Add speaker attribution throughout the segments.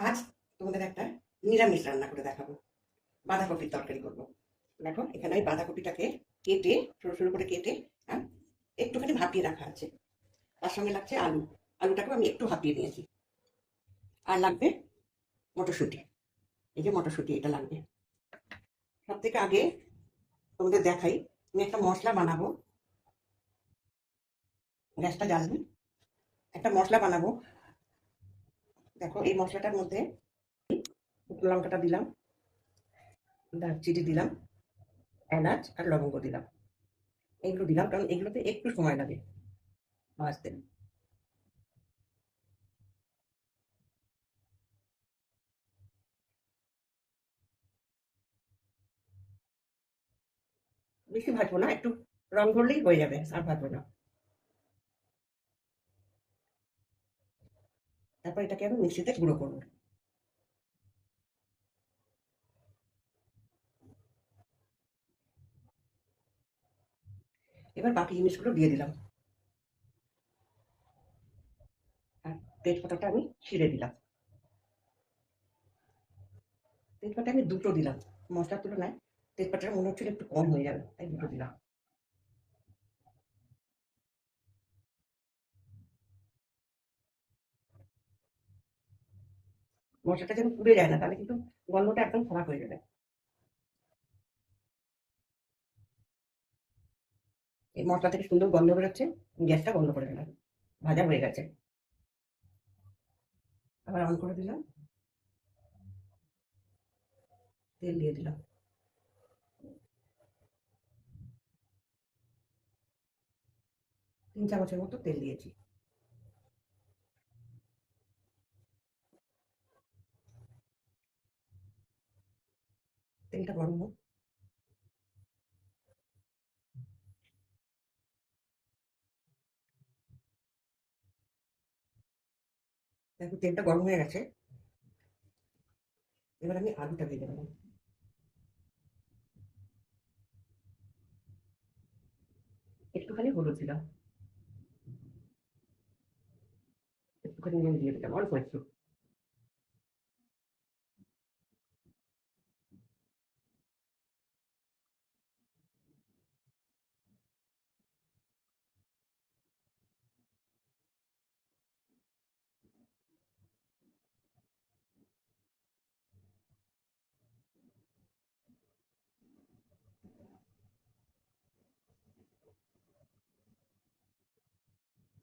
Speaker 1: আজ তোমাদের একটা নিরামিষ রান্না করে দেখাবো। বাঁধাকপির তরকারি করব। দেখো, এখানে আমি বাঁধাকপিটাকে কেটে, সরু সরু করে কেটে হ্যাঁ একটুখানি ভাপিয়ে রাখা আছে। তার সঙ্গে লাগছে আলু। আলুটাকেও আমি একটু ভাপিয়ে নিয়েছি। আর লাগবে মটরশুঁটি। এই যে মটরশুঁটি, এটা লাগবে। সব থেকে আগে তোমাদের দেখাই। আমি একটা মশলা বানাবো। গ্যাসটা জ্বালবি একটা মশলা বানাবো। দেখো, এই মশলাটার মধ্যে লঙ্কাটা দিলাম, দারচিনি দিলাম, এলাচ আর লবঙ্গ দিলাম। এগুলো দিলাম, কারণ এগুলোতে একটু সময় লাগে ভাজতে। বেশি ভাজবো না, একটু রং ধরলেই হয়ে যাবে, আর ভাজবো না। তারপর এটাকে আমি মিক্সিতে গুঁড়ো করব। এবার বাকি জিনিসগুলো দিয়ে দিলাম। আর তেজপাতাটা আমি ছিঁড়ে দিলাম। তেজপাতা আমি দুটো দিলাম। মশলার তুলনায় তেজপাতাটা মনে হচ্ছিল একটু কম হয়ে যাবে, তাই দুটো দিলাম। মশলাটা যেন পুড়ে যায় না, তাহলে কিন্তু গন্ধটা একদম খারাপ হয়ে যাবে। এই মশলা থেকে সুন্দর গন্ধ বেরোচ্ছে, গ্যাসটা বন্ধ করে দিলাম, ভাজা হয়ে গেছে। আবার অন করে দিলাম। তেল দিয়ে দিলাম। তিন চামচের মতো তেল দিয়েছি। তেলটা গরম হোক দেখো তেলটা গরম হয়ে গেছে। এবার আমি আলুটা দিয়ে দেবো। একটুখানি হলুদ দিলাম। একটুখানি দিয়ে দিলাম, অল্প একটু।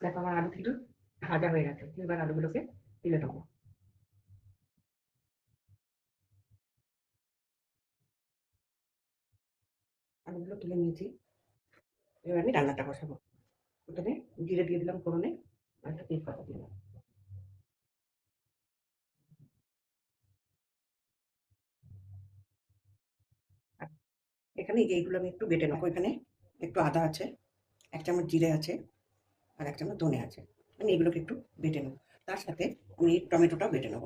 Speaker 1: দেখো আমার আলু কিন্তু ভাজা হয়ে গেছে। এবার আলুগুলোকে তুলে দেবো আলুগুলো তুলে নিয়েছি। এবার আমি রান্নাটা বসাবো। প্রথমে জিরে দিয়ে দিলাম ফোড়নে আর একটা তেজপাতা দিলাম। এখানে এইগুলো আমি একটু বেটে নেব। এখানে একটু আদা আছে, এক চামচ জিরে আছে আর এক চামচ ধনে আছে। আমি এগুলোকে একটু বেটে নেব। তার সাথে আমি টমেটোটাও বেটে নেব।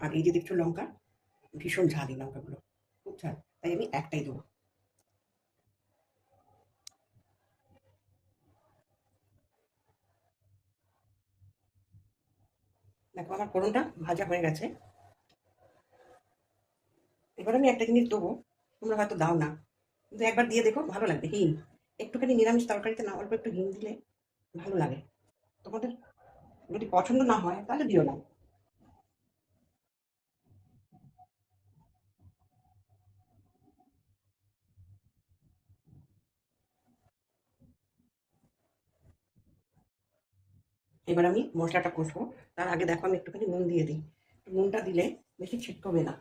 Speaker 1: আর এই যে দেখছ লঙ্কা, ভীষণ ঝাল লঙ্কাগুলো। খুব ঝাল। তাই আমি একটাই দেবো। দেখো আমার ফোড়নটা ভাজা হয়ে গেছে। এবার আমি একটা জিনিস দেবো। তোমরা হয়তো দাও না। কিন্তু একবার দিয়ে দেখো, ভালো লাগবে। হিং একটুখানি নিরামিষ তরকারিতে না, অল্প একটু হিং দিলে ভালো লাগে। তোমাদের যদি পছন্দ না হয়, তাহলে দিও না। এবার আমি মশলাটা কষবো। তার আগে দেখো আমি একটুখানি নুন দিয়ে দিই। নুনটা দিলে বেশি ছিটকবে না।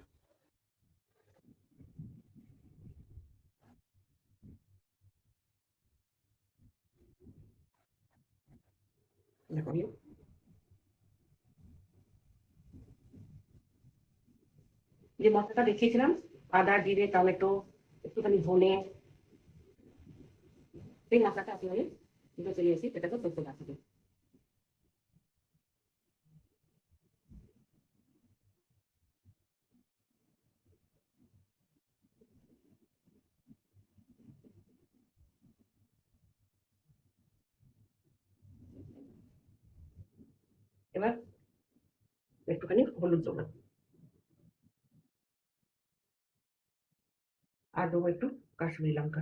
Speaker 1: দেখো আমি যে মশলাটা দেখিয়েছিলাম, আদা, জিরে, টমেটো, একটুখানি ধনে, সেই মশলাটা আপনি আমি আসি নিয়েছি সেটাকে বেঁচে রাখবে এবার একটুখানি হলুদ দেবো আর দেবো একটু কাশ্মীরি লঙ্কা।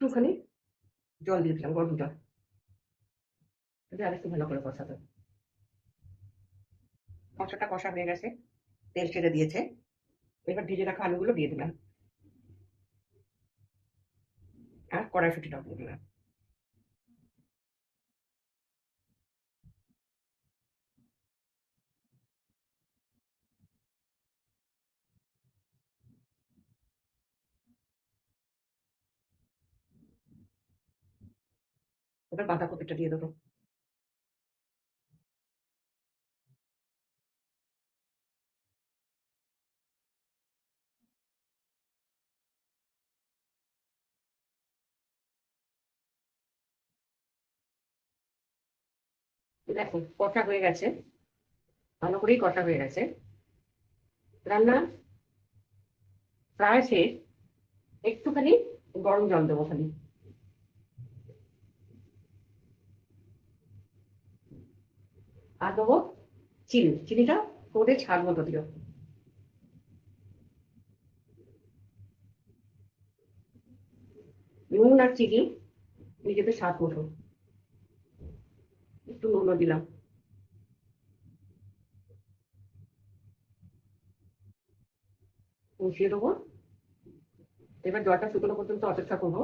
Speaker 1: একটুখানি জল দিয়ে দিলাম, গরম জল। ভালো করে কষাতে কষাটা কষা হয়ে গেছে, তেল ছেড়ে দিয়েছে। এবার ভেজে রাখা আলুগুলো দিয়ে দিলাম। আর কড়াইশুটিটাও দিয়ে দিলাম। এবার বাঁধাকপিটা দিয়ে দেবো। দেখো কষা হয়ে গেছে। ভালো করেই কষা হয়ে গেছে। রান্না প্রায় শেষ। একটুখানি গরম জল দেবো খালি আর দেবো চিনি। চিনিটা করে ছাড় মতো দিও। নুন আর চিনি নিজেদের স্বাদ মতো। একটু নুনও দিলাম। মিশিয়ে দেবো। এবার জলটা শুকনো পর্যন্ত অপেক্ষা করব।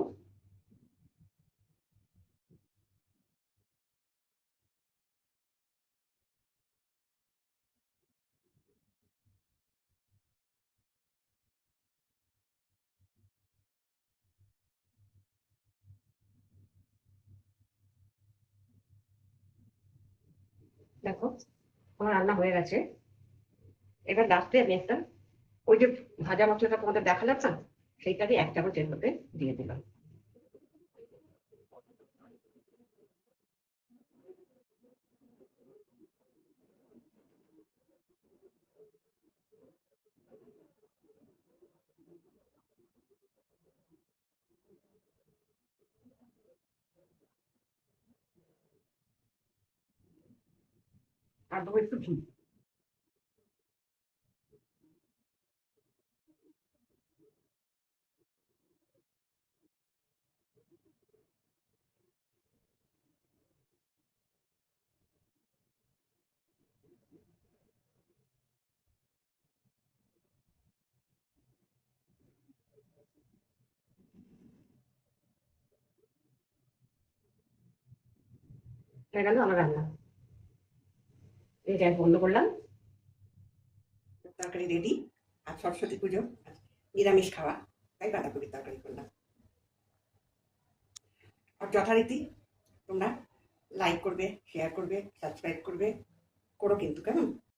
Speaker 1: দেখো, আমার রান্না হয়ে গেছে। এবার লাস্টে আমি একটা, ওই যে ভাজা মশলাটা তোমাদের দেখালাম না সেইটাকে এক চামচ এর মধ্যে দিয়ে দিলাম। আর দেবো একটু ঘি হয়ে গেল আমার রান্না এই গ্যাস বন্ধ করলাম। তরকারি রেডি আর সরস্বতী পুজো নিরামিষ খাওয়া, তাই বাঁধাকপির তরকারি করলাম। আর যথারীতি তোমরা লাইক করবে শেয়ার করবে সাবস্ক্রাইব করবে, করো কিন্তু, কেমন?